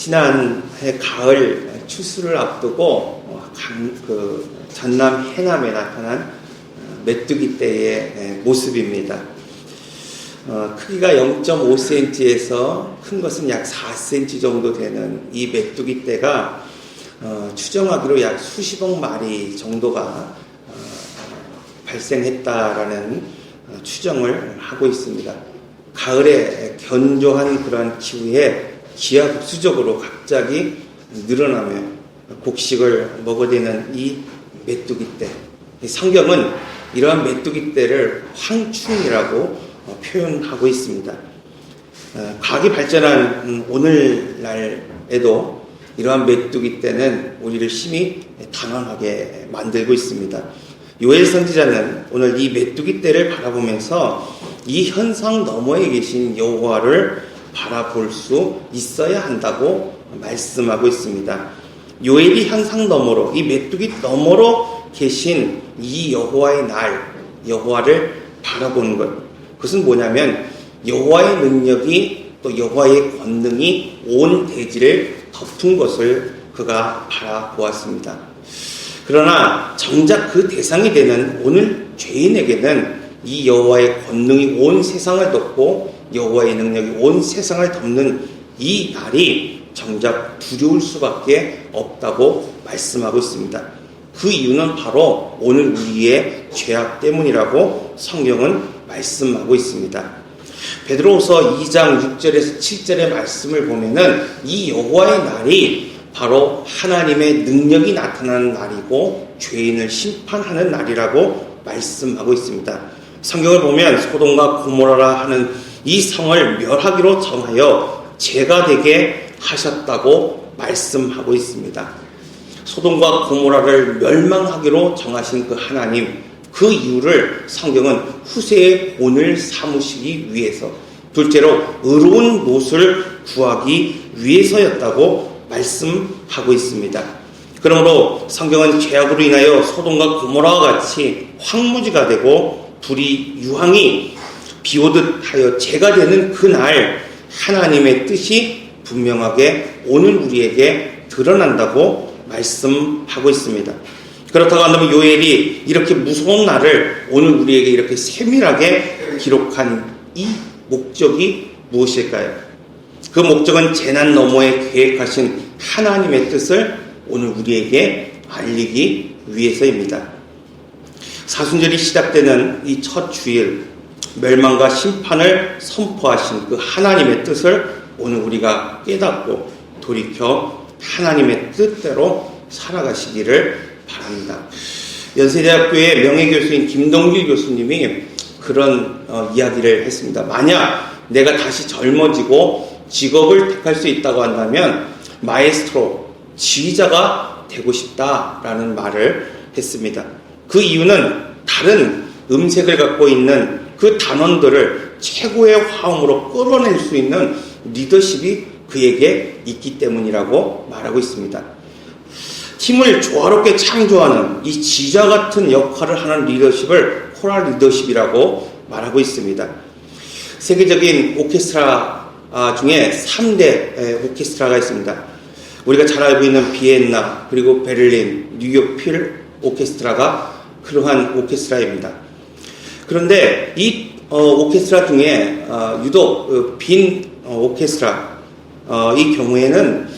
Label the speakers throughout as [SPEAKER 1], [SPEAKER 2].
[SPEAKER 1] 지난해 가을 추수를 앞두고 어, 강, 그 전남 해남에 나타난 어, 메뚜기 떼의 모습입니다. 어, 크기가 0.5cm에서 큰 것은 약 4cm 정도 되는 이 메뚜기 떼가 어, 추정하기로 약 수십억 마리 정도가 어, 발생했다라는 어, 추정을 하고 있습니다. 가을에 견조한 그런 기후에 기하급수적으로 갑자기 늘어나며 곡식을 먹어대는 이 메뚜기 떼. 이 성경은 이러한 메뚜기 떼를 황충이라고 어, 표현하고 있습니다. 어, 과학이 발전한 음, 오늘날에도 이러한 메뚜기 떼는 우리를 심히 당황하게 만들고 있습니다. 요엘 선지자는 오늘 이 메뚜기 떼를 바라보면서 이 현상 너머에 계신 여호와를 바라볼 수 있어야 한다고 말씀하고 있습니다. 요엘이 현상 너머로 이 메뚜기 너머로 계신 이 여호와의 날 여호와를 바라보는 것 그것은 뭐냐면 여호와의 능력이 또 여호와의 권능이 온 대지를 덮은 것을 그가 바라보았습니다. 그러나 정작 그 대상이 되는 오늘 죄인에게는 이 여호와의 권능이 온 세상을 덮고 여호와의 능력이 온 세상을 덮는 이 날이 정작 두려울 수밖에 없다고 말씀하고 있습니다. 그 이유는 바로 오늘 우리의 죄악 때문이라고 성경은 말씀하고 있습니다. 베드로후서 2장 6절에서 7절의 말씀을 보면은 이 여호와의 날이 바로 하나님의 능력이 나타나는 날이고 죄인을 심판하는 날이라고 말씀하고 있습니다. 성경을 보면 소돔과 고모라라 하는 이 성을 멸하기로 정하여 죄가 되게 하셨다고 말씀하고 있습니다. 소돔과 고모라를 멸망하기로 정하신 그 하나님 그 이유를 성경은 후세의 본을 삼으시기 위해서 둘째로 의로운 못을 구하기 위해서였다고 말씀하고 있습니다. 그러므로 성경은 죄악으로 인하여 소돔과 고모라와 같이 황무지가 되고 불이 유황이 비 오듯 하여 죄가 되는 그날 하나님의 뜻이 분명하게 오늘 우리에게 드러난다고 말씀하고 있습니다. 그렇다고 한다면 요엘이 이렇게 무서운 날을 오늘 우리에게 이렇게 세밀하게 기록한 이 목적이 무엇일까요? 그 목적은 재난 너머에 계획하신 하나님의 뜻을 오늘 우리에게 알리기 위해서입니다. 사순절이 시작되는 이 첫 주일, 멸망과 심판을 선포하신 그 하나님의 뜻을 오늘 우리가 깨닫고 돌이켜 하나님의 뜻대로 살아가시기를 바랍니다. 연세대학교의 명예교수인 김동길 교수님이 그런 어, 이야기를 했습니다. 만약 내가 다시 젊어지고 직업을 택할 수 있다고 한다면 마에스트로 지휘자가 되고 싶다라는 말을 했습니다. 그 이유는 다른 음색을 갖고 있는 그 단원들을 최고의 화음으로 끌어낼 수 있는 리더십이 그에게 있기 때문이라고 말하고 있습니다. 팀을 조화롭게 창조하는 이 지자 같은 역할을 하는 리더십을 코랄 리더십이라고 말하고 있습니다. 세계적인 오케스트라 아, 중에 3대 오케스트라가 있습니다. 우리가 잘 알고 있는 비엔나, 그리고 베를린, 뉴욕 필 오케스트라가 그러한 오케스트라입니다. 그런데 이 어, 오케스트라 중에 어, 유독 그빈 어, 오케스트라 이 경우에는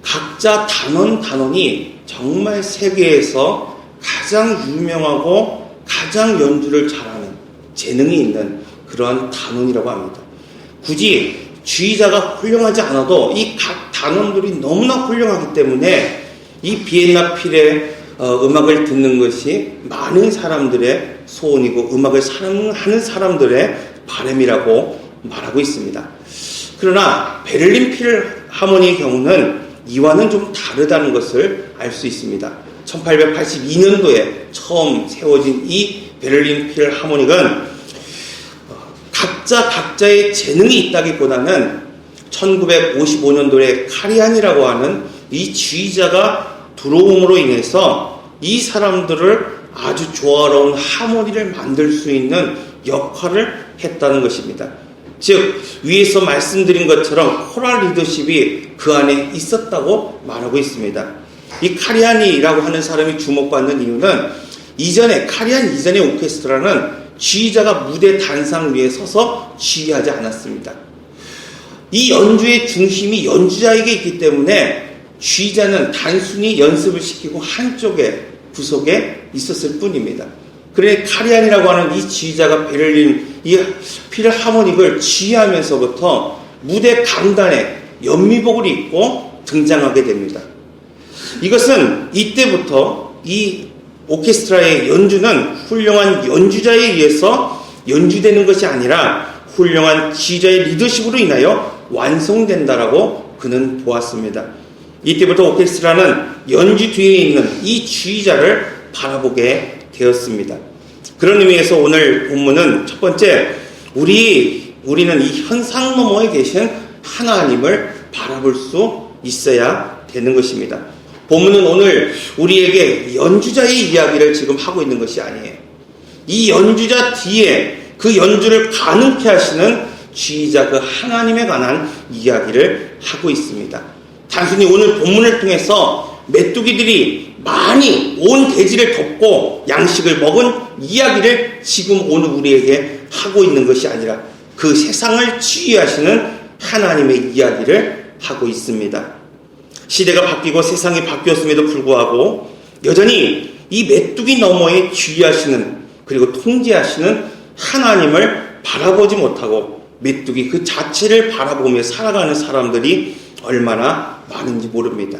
[SPEAKER 1] 각자 단원 단원이 정말 세계에서 가장 유명하고 가장 연주를 잘하는 재능이 있는 그러한 단원이라고 합니다. 굳이 주의자가 훌륭하지 않아도 이 각 단원들이 너무나 훌륭하기 때문에 이 비엔나 필의 어, 음악을 듣는 것이 많은 사람들의 소원이고 음악을 사랑하는 사람들의 바람이라고 말하고 있습니다. 그러나 베를린 필 하모니의 경우는 이와는 좀 다르다는 것을 알 수 있습니다. 1882년도에 처음 세워진 이 베를린 필 하모닉은 각자 각자의 재능이 있다기보다는 1955년도에 카리안이라고 하는 이 지휘자가 들어옴으로 인해서 이 사람들을 아주 조화로운 하모니를 만들 수 있는 역할을 했다는 것입니다. 즉 위에서 말씀드린 것처럼 코랄 리더십이 그 안에 있었다고 말하고 있습니다. 이 카리안이라고 하는 사람이 주목받는 이유는 이전에 카리안 이전의 오케스트라는 지휘자가 무대 단상 위에 서서 지휘하지 않았습니다. 이 연주의 중심이 연주자에게 있기 때문에 지휘자는 단순히 연습을 시키고 한쪽에 구석에 있었을 뿐입니다. 그래 카리안이라고 하는 이 지휘자가 베를린 이 필하모닉을 지휘하면서부터 무대 강단에 연미복을 입고 등장하게 됩니다. 이것은 이때부터 이 오케스트라의 연주는 훌륭한 연주자에 의해서 연주되는 것이 아니라 훌륭한 지휘자의 리더십으로 인하여 완성된다라고 그는 보았습니다. 이때부터 오케스트라는 연주 뒤에 있는 이 지휘자를 바라보게 되었습니다. 그런 의미에서 오늘 본문은 첫 번째 우리 우리는 이 현상 너머에 계신 하나님을 바라볼 수 있어야 되는 것입니다. 본문은 오늘 우리에게 연주자의 이야기를 지금 하고 있는 것이 아니에요. 이 연주자 뒤에 그 연주를 가능케 하시는 지휘자 그 하나님에 관한 이야기를 하고 있습니다. 단순히 오늘 본문을 통해서 메뚜기들이 많이 온 대지를 덮고 양식을 먹은 이야기를 지금 오늘 우리에게 하고 있는 것이 아니라 그 세상을 지휘하시는 하나님의 이야기를 하고 있습니다. 시대가 바뀌고 세상이 바뀌었음에도 불구하고 여전히 이 메뚜기 너머에 지휘하시는 그리고 통제하시는 하나님을 바라보지 못하고 메뚜기 그 자체를 바라보며 살아가는 사람들이 얼마나 많은지 모릅니다.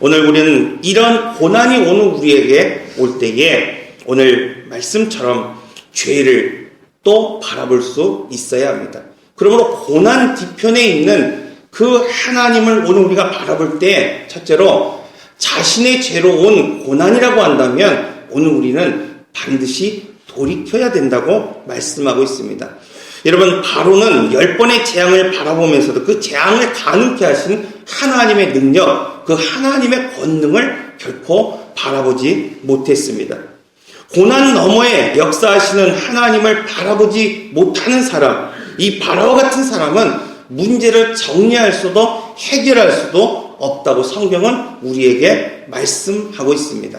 [SPEAKER 1] 오늘 우리는 이런 고난이 오는 우리에게 올 때에 오늘 말씀처럼 죄를 또 바라볼 수 있어야 합니다. 그러므로 고난 뒤편에 있는 그 하나님을 오늘 우리가 바라볼 때 첫째로 자신의 죄로 온 고난이라고 한다면 오늘 우리는 반드시 돌이켜야 된다고 말씀하고 있습니다. 여러분 바로는 열 번의 재앙을 바라보면서도 그 재앙을 가능케 하신 하나님의 능력, 그 하나님의 권능을 결코 바라보지 못했습니다. 고난 너머에 역사하시는 하나님을 바라보지 못하는 사람, 이 바라와 같은 사람은 문제를 정리할 수도 해결할 수도 없다고 성경은 우리에게 말씀하고 있습니다.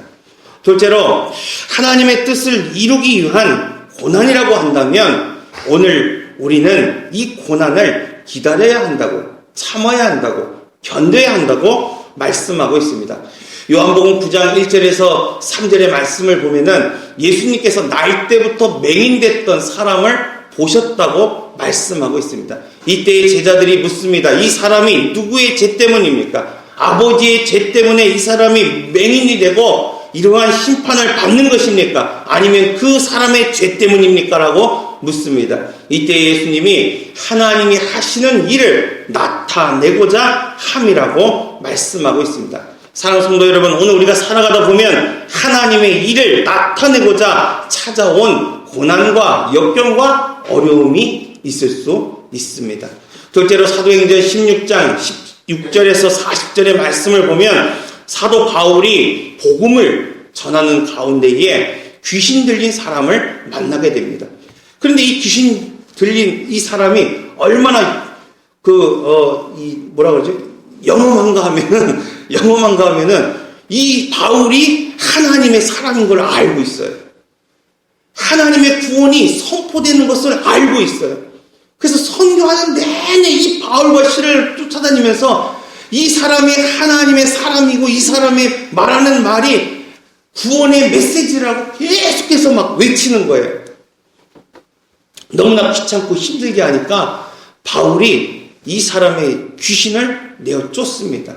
[SPEAKER 1] 둘째로 하나님의 뜻을 이루기 위한 고난이라고 한다면 오늘 우리는 이 고난을 기다려야 한다고 참아야 한다고 견뎌야 한다고 말씀하고 있습니다. 요한복음 9장 1절에서 3절의 말씀을 보면은 예수님께서 나이 때부터 맹인됐던 사람을 보셨다고 말씀하고 있습니다. 이때의 제자들이 묻습니다. 이 사람이 누구의 죄 때문입니까? 아버지의 죄 때문에 이 사람이 맹인이 되고 이러한 심판을 받는 것입니까? 아니면 그 사람의 죄 때문입니까? 라고 묻습니다. 이때 예수님이 하나님이 하시는 일을 나타내고자 함이라고 말씀하고 있습니다. 사랑하는 성도 여러분, 오늘 우리가 살아가다 보면 하나님의 일을 나타내고자 찾아온 고난과 역경과 어려움이 있을 수 있습니다. 둘째로 사도행전 16장 16절에서 40절의 말씀을 보면 사도 바울이 복음을 전하는 가운데에 귀신 들린 사람을 만나게 됩니다. 그런데 이 귀신 들린 이 사람이 얼마나 그, 어, 이, 뭐라 그러지? 영험한가 하면은, 영험한가 하면은, 이 바울이 하나님의 사람인 걸 알고 있어요. 하나님의 구원이 선포되는 것을 알고 있어요. 그래서 선교하는 내내 이 바울과 시를 쫓아다니면서 이 사람이 하나님의 사람이고 이 사람이 말하는 말이 구원의 메시지라고 계속해서 막 외치는 거예요. 너무나 귀찮고 힘들게 하니까 바울이 이 사람의 귀신을 내어 쫓습니다.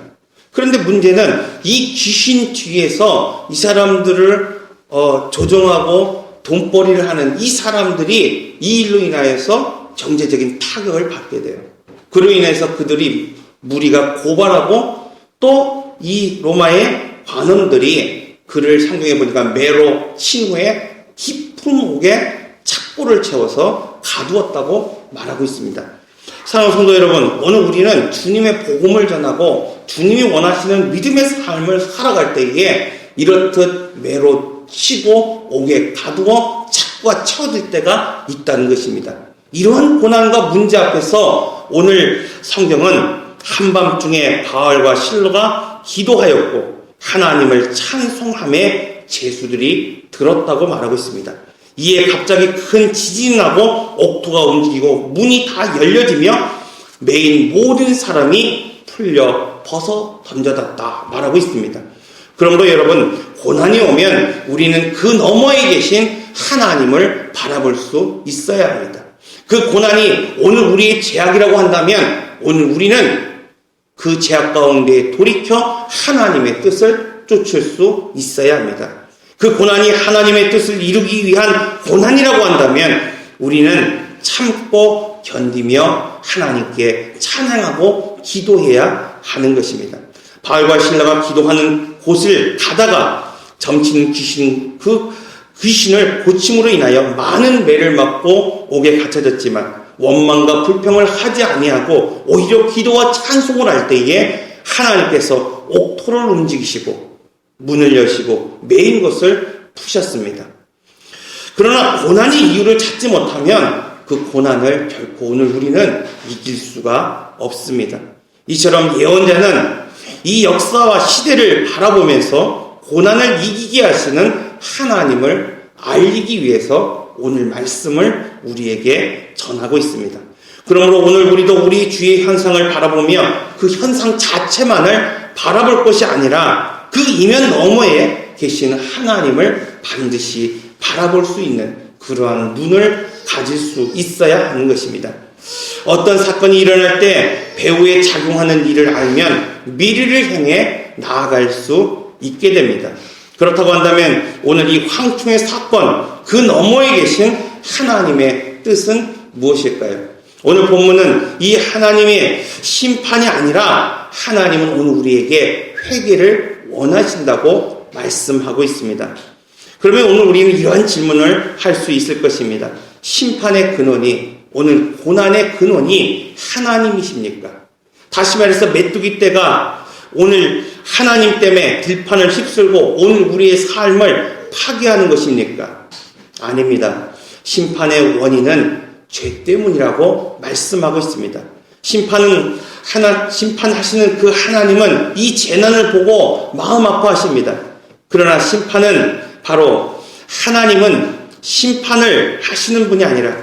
[SPEAKER 1] 그런데 문제는 이 귀신 뒤에서 이 사람들을 어, 조정하고 돈벌이를 하는 이 사람들이 이 일로 인하여서 경제적인 타격을 받게 돼요. 그로 인해서 그들이 무리가 고발하고 또 이 로마의 관원들이 그를 상경해 보니까 메로 친구의 깊은 옥에 착고를 채워서 가두었다고 말하고 있습니다. 사랑하는 성도 여러분, 오늘 우리는 주님의 복음을 전하고 주님이 원하시는 믿음의 삶을 살아갈 때에 이렇듯 매로 치고 옥에 가두어 착고가 채워질 때가 있다는 것입니다. 이러한 고난과 문제 앞에서 오늘 성경은 한밤중에 바알과 실로가 기도하였고 하나님을 찬송함에 제수들이 들었다고 말하고 있습니다. 이에 갑자기 큰 지진이 나고 옥토가 움직이고 문이 다 열려지며 메인 모든 사람이 풀려 벗어 던져졌다 말하고 있습니다. 그러므로 여러분 고난이 오면 우리는 그 너머에 계신 하나님을 바라볼 수 있어야 합니다. 그 고난이 오늘 우리의 제약이라고 한다면 오늘 우리는 그 제약 가운데 돌이켜 하나님의 뜻을 쫓을 수 있어야 합니다. 그 고난이 하나님의 뜻을 이루기 위한 고난이라고 한다면 우리는 참고 견디며 하나님께 찬양하고 기도해야 하는 것입니다. 바알과 신라가 기도하는 곳을 가다가 점치는 귀신 그 귀신을 고침으로 인하여 많은 매를 맞고 옥에 갇혀졌지만 원망과 불평을 하지 아니하고 오히려 기도와 찬송을 할 때에 하나님께서 옥토를 움직이시고 문을 여시고 메인 것을 푸셨습니다. 그러나 고난의 이유를 찾지 못하면 그 고난을 결코 오늘 우리는 이길 수가 없습니다. 이처럼 예언자는 이 역사와 시대를 바라보면서 고난을 이기게 하시는 하나님을 알리기 위해서 오늘 말씀을 우리에게 전하고 있습니다. 그러므로 오늘 우리도 우리 주의 현상을 바라보며 그 현상 자체만을 바라볼 것이 아니라 그 이면 너머에 계신 하나님을 반드시 바라볼 수 있는 그러한 눈을 가질 수 있어야 하는 것입니다. 어떤 사건이 일어날 때 배후에 작용하는 일을 알면 미래를 향해 나아갈 수 있게 됩니다. 그렇다고 한다면 오늘 이 황충의 사건 그 너머에 계신 하나님의 뜻은 무엇일까요? 오늘 본문은 이 하나님의 심판이 아니라 하나님은 오늘 우리에게 회개를 원하신다고 말씀하고 있습니다. 그러면 오늘 우리는 이러한 질문을 할 수 있을 것입니다. 심판의 근원이 오늘 고난의 근원이 하나님이십니까? 다시 말해서 메뚜기 떼가 오늘 하나님 때문에 들판을 휩쓸고 오늘 우리의 삶을 파괴하는 것입니까? 아닙니다. 심판의 원인은 죄 때문이라고 말씀하고 있습니다. 심판은 하나 심판하시는 그 하나님은 이 재난을 보고 마음 아파하십니다. 그러나 심판은 바로 하나님은 심판을 하시는 분이 아니라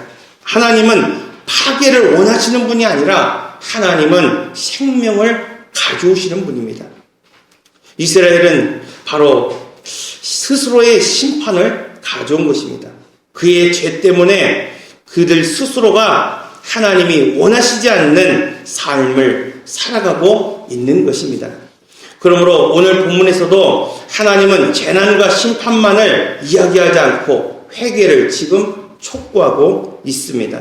[SPEAKER 1] 하나님은 파괴를 원하시는 분이 아니라 하나님은 생명을 가져오시는 분입니다. 이스라엘은 바로 스스로의 심판을 가져온 것입니다. 그의 죄 때문에 그들 스스로가 하나님이 원하시지 않는 삶을 살아가고 있는 것입니다. 그러므로 오늘 본문에서도 하나님은 재난과 심판만을 이야기하지 않고 회개를 지금 촉구하고 있습니다.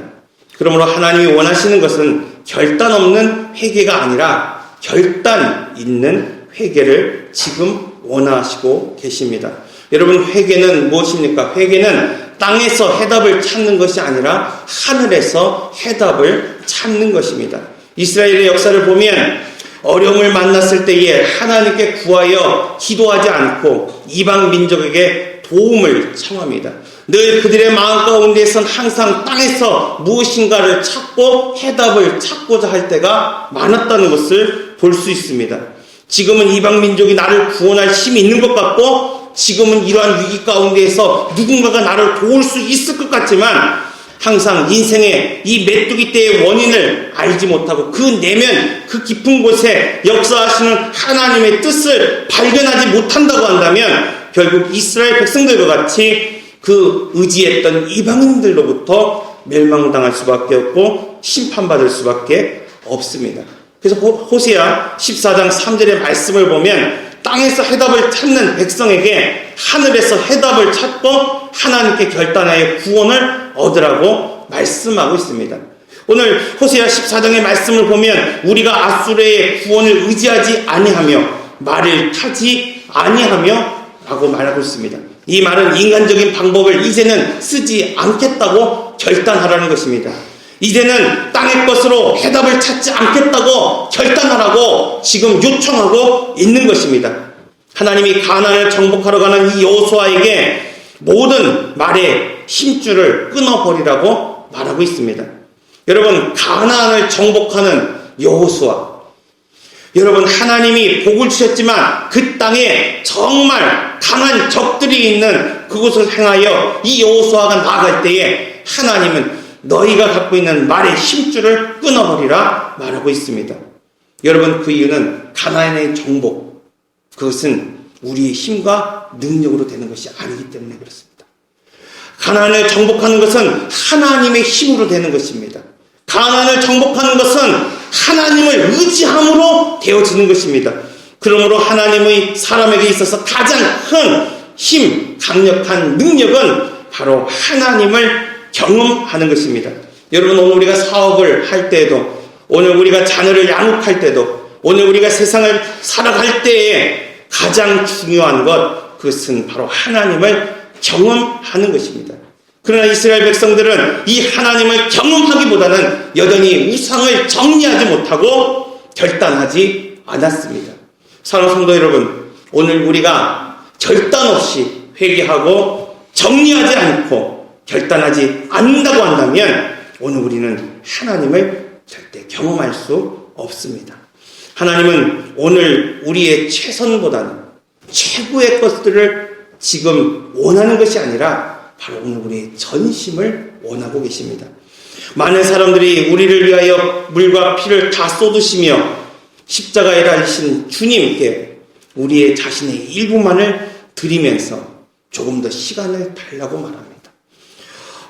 [SPEAKER 1] 그러므로 하나님이 원하시는 것은 결단 없는 회개가 아니라 결단 있는 회개를 지금 원하시고 계십니다. 여러분 회개는 무엇입니까? 회개는 땅에서 해답을 찾는 것이 아니라 하늘에서 해답을 찾는 것입니다. 이스라엘의 역사를 보면 어려움을 만났을 때에 하나님께 구하여 기도하지 않고 이방 민족에게 도움을 청합니다. 늘 그들의 마음 가운데선 항상 땅에서 무엇인가를 찾고 해답을 찾고자 할 때가 많았다는 것을 볼 수 있습니다. 지금은 이방 민족이 나를 구원할 힘이 있는 것 같고 지금은 이러한 위기 가운데에서 누군가가 나를 도울 수 있을 것 같지만 항상 인생의 이 메뚜기 때의 원인을 알지 못하고 그 내면 그 깊은 곳에 역사하시는 하나님의 뜻을 발견하지 못한다고 한다면 결국 이스라엘 백성들과 같이 그 의지했던 이방인들로부터 멸망당할 수밖에 없고 심판받을 수밖에 없습니다. 그래서 호세아 14장 3절의 말씀을 보면 땅에서 해답을 찾는 백성에게 하늘에서 해답을 찾고 하나님께 결단하여 구원을 얻으라고 말씀하고 있습니다. 오늘 호세아 14장의 말씀을 보면 우리가 아수르의 구원을 의지하지 아니하며 말을 타지 아니하며 라고 말하고 있습니다. 이 말은 인간적인 방법을 이제는 쓰지 않겠다고 결단하라는 것입니다. 이제는 땅의 것으로 해답을 찾지 않겠다고 결단하라고 지금 요청하고 있는 것입니다. 하나님이 가나안을 정복하러 가는 이 여호수아에게 모든 말의 힘줄을 끊어버리라고 말하고 있습니다. 여러분 가나안을 정복하는 여호수아 여러분 하나님이 복을 주셨지만 그 땅에 정말 강한 적들이 있는 그곳을 향하여 이 여호수아가 나아갈 때에 하나님은 너희가 갖고 있는 말의 힘줄을 끊어버리라 말하고 있습니다. 여러분 그 이유는 가나안의 정복 그것은 우리의 힘과 능력으로 되는 것이 아니기 때문에 그렇습니다. 가나안을 정복하는 것은 하나님의 힘으로 되는 것입니다. 가나안을 정복하는 것은 하나님을 의지함으로 되어지는 것입니다. 그러므로 하나님의 사람에게 있어서 가장 큰 힘, 강력한 능력은 바로 하나님을 경험하는 것입니다. 여러분 오늘 우리가 사업을 할 때에도 오늘 우리가 자녀를 양육할 때도 오늘 우리가 세상을 살아갈 때에 가장 중요한 것 그것은 바로 하나님을 경험하는 것입니다. 그러나 이스라엘 백성들은 이 하나님을 경험하기보다는 여전히 우상을 정리하지 못하고 결단하지 않았습니다. 사랑하는 성도 여러분, 오늘 우리가 결단 없이 회개하고 정리하지 않고 결단하지 않는다고 한다면 오늘 우리는 하나님을 절대 경험할 수 없습니다. 하나님은 오늘 우리의 최선보다는 최고의 것들을 지금 원하는 것이 아니라 바로 오늘 우리의 전심을 원하고 계십니다. 많은 사람들이 우리를 위하여 물과 피를 다 쏟으시며 십자가에 달리신 주님께 우리의 자신의 일부만을 드리면서 조금 더 시간을 달라고 말합니다.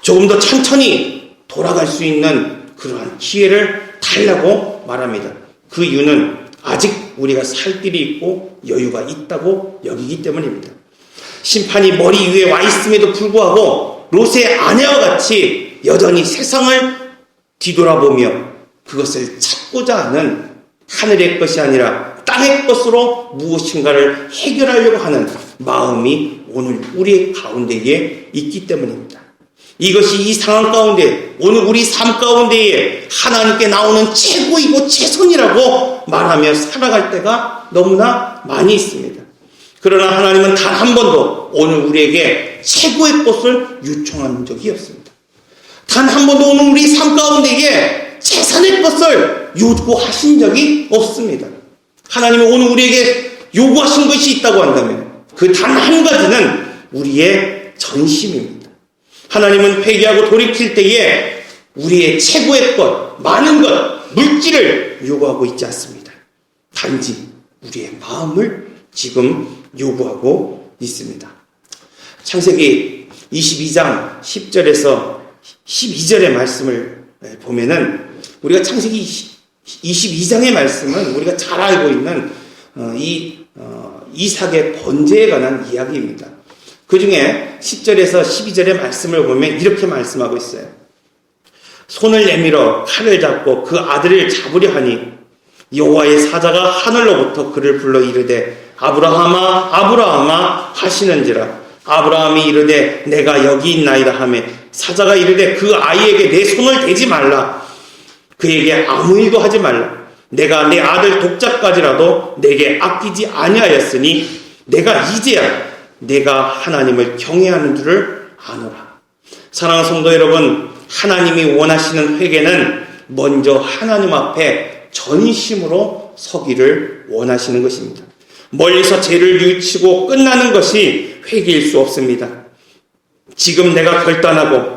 [SPEAKER 1] 조금 더 천천히 돌아갈 수 있는 그러한 기회를 달라고 말합니다. 그 이유는 아직 우리가 살 길이 있고 여유가 있다고 여기기 때문입니다. 심판이 머리 위에 와 있음에도 불구하고 롯의 아내와 같이 여전히 세상을 뒤돌아보며 그것을 찾고자 하는 하늘의 것이 아니라 땅의 것으로 무엇인가를 해결하려고 하는 마음이 오늘 우리 가운데에 있기 때문입니다. 이것이 이 상황 가운데 오늘 우리 삶 가운데에 하나님께 나오는 최고이고 최선이라고 말하며 살아갈 때가 너무나 많이 있습니다. 그러나 하나님은 단 한 번도 오늘 우리에게 최고의 것을 요청한 적이 없습니다. 단 한 번도 오늘 우리 삶 가운데에 최선의 것을 요구하신 적이 없습니다. 하나님은 오늘 우리에게 요구하신 것이 있다고 한다면 그 단 한 가지는 우리의 전심입니다. 하나님은 회개하고 돌이킬 때에 우리의 최고의 것, 많은 것, 물질을 요구하고 있지 않습니다. 단지 우리의 마음을 지금 요구하고 있습니다. 창세기 22장 10절에서 12절의 말씀을 보면은 우리가 창세기 22장의 말씀은 우리가 잘 알고 있는 어, 이 어, 이삭의 번제에 관한 이야기입니다. 그 중에 10절에서 12절의 말씀을 보면 이렇게 말씀하고 있어요. 손을 내밀어 칼을 잡고 그 아들을 잡으려 하니 여호와의 사자가 하늘로부터 그를 불러 이르되 아브라함아 아브라함아 하시는지라. 아브라함이 이르되 내가 여기 있나이다 하매 사자가 이르되 그 아이에게 내 손을 대지 말라. 그에게 아무 일도 하지 말라. 내가 내 아들 독자까지라도 내게 아끼지 아니하였으니 내가 이제야 내가 하나님을 경외하는 줄을 아노라 사랑하는 성도 여러분 하나님이 원하시는 회개는 먼저 하나님 앞에 전심으로 서기를 원하시는 것입니다. 멀리서 죄를 뉘우치고 끝나는 것이 회개일 수 없습니다. 지금 내가 결단하고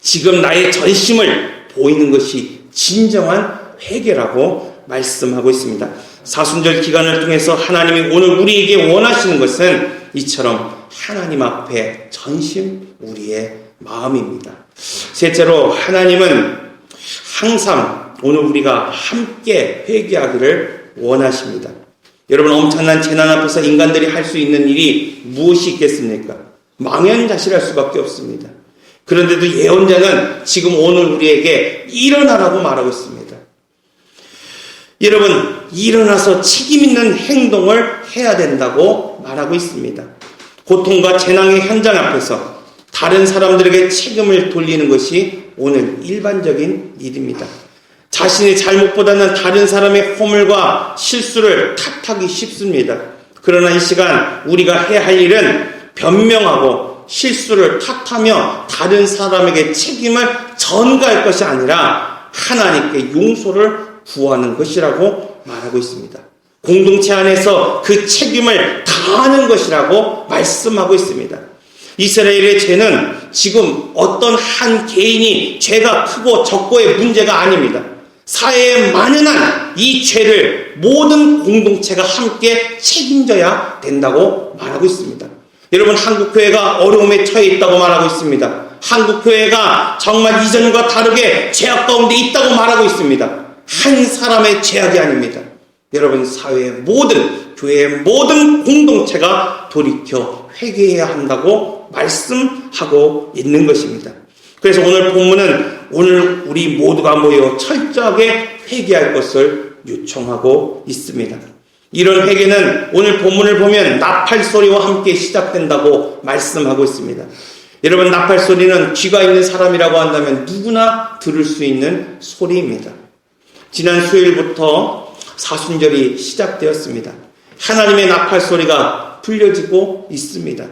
[SPEAKER 1] 지금 나의 전심을 보이는 것이 진정한 회개라고 말씀하고 있습니다. 사순절 기간을 통해서 하나님이 오늘 우리에게 원하시는 것은 이처럼 하나님 앞에 전심 우리의 마음입니다. 셋째로 하나님은 항상 오늘 우리가 함께 회개하기를 원하십니다. 여러분 엄청난 재난 앞에서 인간들이 할 수 있는 일이 무엇이 있겠습니까? 망연자실할 수밖에 없습니다. 그런데도 예언자는 지금 오늘 우리에게 일어나라고 말하고 있습니다. 여러분 일어나서 책임 있는 행동을 해야 된다고 말하고 있습니다. 고통과 재난의 현장 앞에서 다른 사람들에게 책임을 돌리는 것이 오늘 일반적인 일입니다. 자신의 잘못보다는 다른 사람의 허물과 실수를 탓하기 쉽습니다. 그러나 이 시간 우리가 해야 할 일은 변명하고 실수를 탓하며 다른 사람에게 책임을 전가할 것이 아니라 하나님께 용서를 구하는 것이라고 말하고 있습니다. 공동체 안에서 그 책임을 다하는 것이라고 말씀하고 있습니다. 이스라엘의 죄는 지금 어떤 한 개인이 죄가 크고 적고의 문제가 아닙니다. 사회에 만연한 이 죄를 모든 공동체가 함께 책임져야 된다고 말하고 있습니다. 여러분 한국교회가 어려움에 처해 있다고 말하고 있습니다. 한국교회가 정말 이전과 다르게 죄악 가운데 있다고 말하고 있습니다. 한 사람의 죄악이 아닙니다. 여러분 사회의 모든 교회의 모든 공동체가 돌이켜 회개해야 한다고 말씀하고 있는 것입니다. 그래서 오늘 본문은 오늘 우리 모두가 모여 철저하게 회개할 것을 요청하고 있습니다. 이런 회개는 오늘 본문을 보면 나팔 소리와 함께 시작된다고 말씀하고 있습니다. 여러분 나팔 소리는 귀가 있는 사람이라고 한다면 누구나 들을 수 있는 소리입니다. 지난 수요일부터 사순절이 시작되었습니다. 하나님의 나팔 소리가 들려지고 있습니다.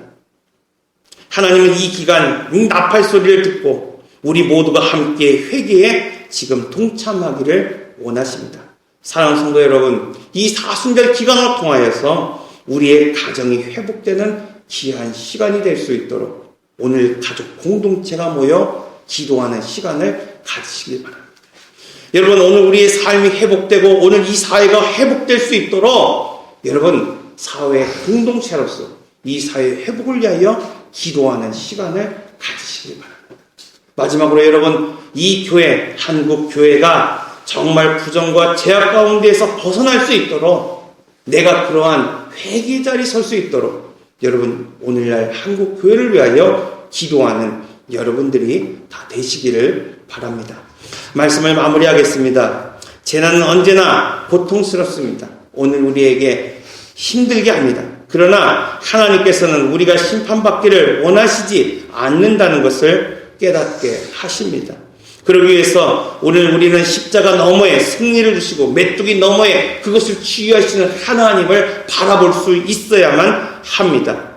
[SPEAKER 1] 하나님은 이 기간 이 나팔 소리를 듣고 우리 모두가 함께 회개에 지금 동참하기를 원하십니다. 사랑하는 성도 여러분, 이 사순절 기간을 통하여서 우리의 가정이 회복되는 귀한 시간이 될 수 있도록 오늘 가족 공동체가 모여 기도하는 시간을 가지시길 바랍니다. 여러분, 오늘 우리의 삶이 회복되고 오늘 이 사회가 회복될 수 있도록 여러분, 사회 공동체로서 이 사회 회복을 위하여 기도하는 시간을 가지시길 바랍니다. 마지막으로 여러분, 이 교회, 한국 교회가 정말 부정과 제약 가운데에서 벗어날 수 있도록 내가 그러한 회개 자리 설 수 있도록 여러분, 오늘날 한국 교회를 위하여 기도하는 여러분들이 다 되시기를 바랍니다. 말씀을 마무리하겠습니다. 재난은 언제나 고통스럽습니다. 오늘 우리에게 힘들게 합니다. 그러나 하나님께서는 우리가 심판받기를 원하시지 않는다는 것을 깨닫게 하십니다. 그러기 위해서 오늘 우리는 십자가 너머에 승리를 주시고 메뚜기 너머에 그것을 치유하시는 하나님을 바라볼 수 있어야만 합니다.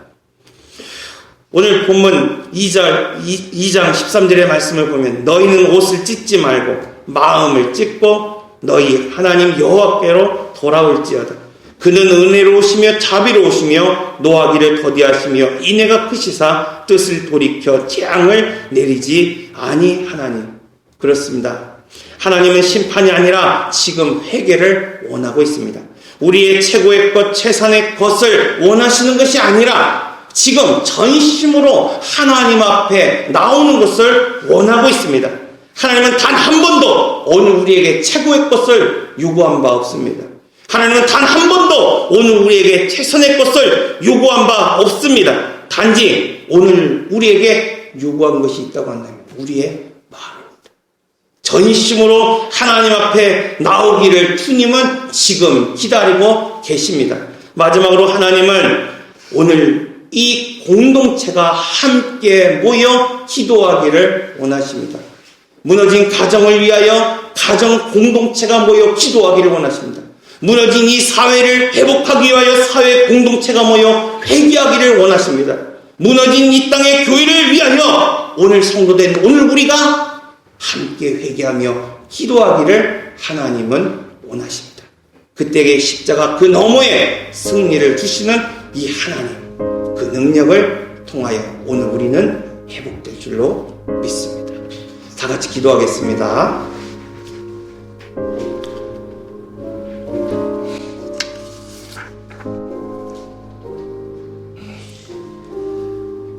[SPEAKER 1] 오늘 본문 2절, 2장 13절의 말씀을 보면 너희는 옷을 찢지 말고 마음을 찢고 너희 하나님 여호와께로 돌아올지어다. 그는 은혜로우시며 자비로우시며 노하기를 더디하시며 인애가 크시사 뜻을 돌이켜 재앙을 내리지 아니하나니 그렇습니다. 하나님은 심판이 아니라 지금 회개를 원하고 있습니다. 우리의 최고의 것, 최선의 것을 원하시는 것이 아니라 지금 전심으로 하나님 앞에 나오는 것을 원하고 있습니다. 하나님은 단 한 번도 오늘 우리에게 최고의 것을 요구한 바 없습니다. 하나님은 단 한 번도 오늘 우리에게 최선의 것을 요구한 바 없습니다. 단지 오늘 우리에게 요구한 것이 있다고 한다면 우리의 마음입니다. 전심으로 하나님 앞에 나오기를 주님은 지금 기다리고 계십니다. 마지막으로 하나님은 오늘 이 공동체가 함께 모여 기도하기를 원하십니다. 무너진 가정을 위하여 가정 공동체가 모여 기도하기를 원하십니다. 무너진 이 사회를 회복하기 위하여 사회 공동체가 모여 회개하기를 원하십니다. 무너진 이 땅의 교회를 위하여 오늘 성도된 오늘 우리가 함께 회개하며 기도하기를 하나님은 원하십니다. 그때의 십자가 그 너머에 승리를 주시는 이 하나님 그 능력을 통하여 오늘 우리는 회복될 줄로 믿습니다. 다 같이 기도하겠습니다.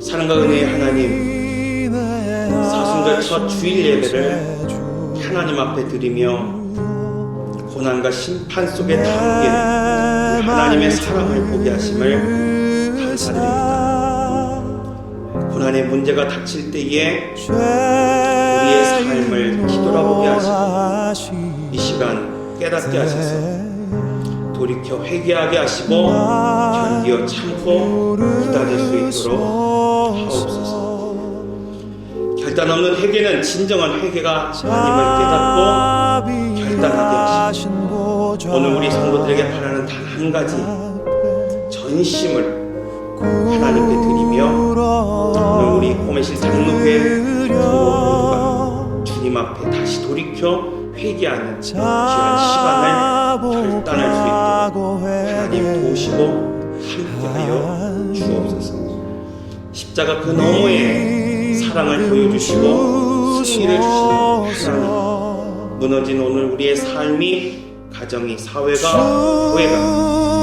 [SPEAKER 1] 사랑과 은혜의 하나님, 사순절 첫 주일 예배를 하나님 앞에 드리며 고난과 심판 속에 담긴 하나님의 사랑을 보게 하심을 감사드립니다. 고난의 문제가 닥칠 때에 우리의 삶을 뒤돌아보게 하시고 이 시간 깨닫게 하셔서 돌이켜 회개하게 하시고 견디어 참고 기다릴 수 있도록 하옵소서. 결단 없는 회개는 진정한 회개가 하나님을 깨닫고 결단하게 하시고 오늘 우리 성도들에게 바라는 단 한 가지 전심을 하나님께 드리며 오늘 우리 고매실 장로회 모두가 주님 앞에 다시 돌이켜 회개하는 귀한 시간을 결단할 수 있도록 하나님 도우시고 함께하여 주옵소서. 십자가 그 너머에 사랑을 보여주시고 승리를 주시는 하나님. 무너진 오늘 우리의 삶이 가정이 사회가 교회가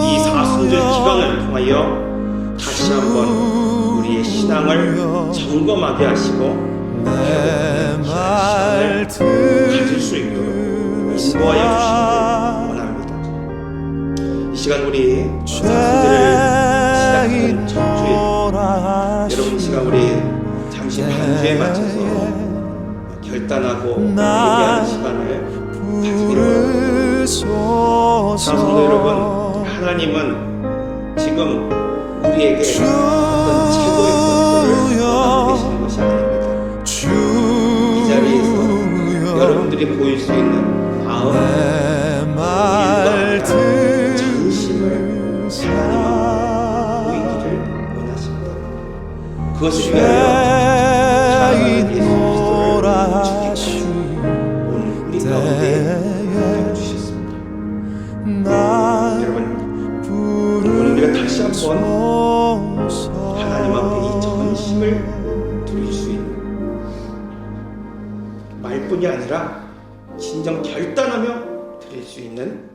[SPEAKER 1] 이 사순절 기간을 통하여 다시 한번 우리의 신앙을 점검하게 하시고
[SPEAKER 2] 내말
[SPEAKER 1] 가질 수 있도록 인도하여 주시기를 원합니다. 이 시간 우리 사순절을 시작하는 첫 주일 여러분 이 시간 우리 잠시 반주에 맞춰서 결단하고 회개하는 시간을 가지기를 원합니다. 사성도 여러분, 하나님은 지금 우리에게 어떤 최고의 권세를 원하고 계시는 것이 아닙니다. 이 자리에서 여러분들이 보일 수 있는 마음,
[SPEAKER 2] 내말
[SPEAKER 1] 진심을 하나님 보이기를 원하십니다. 그것을 위하여 한번 하나님 앞에 이 전심을 드릴 수 있는 말뿐이 아니라 진정 결단하며 드릴 수 있는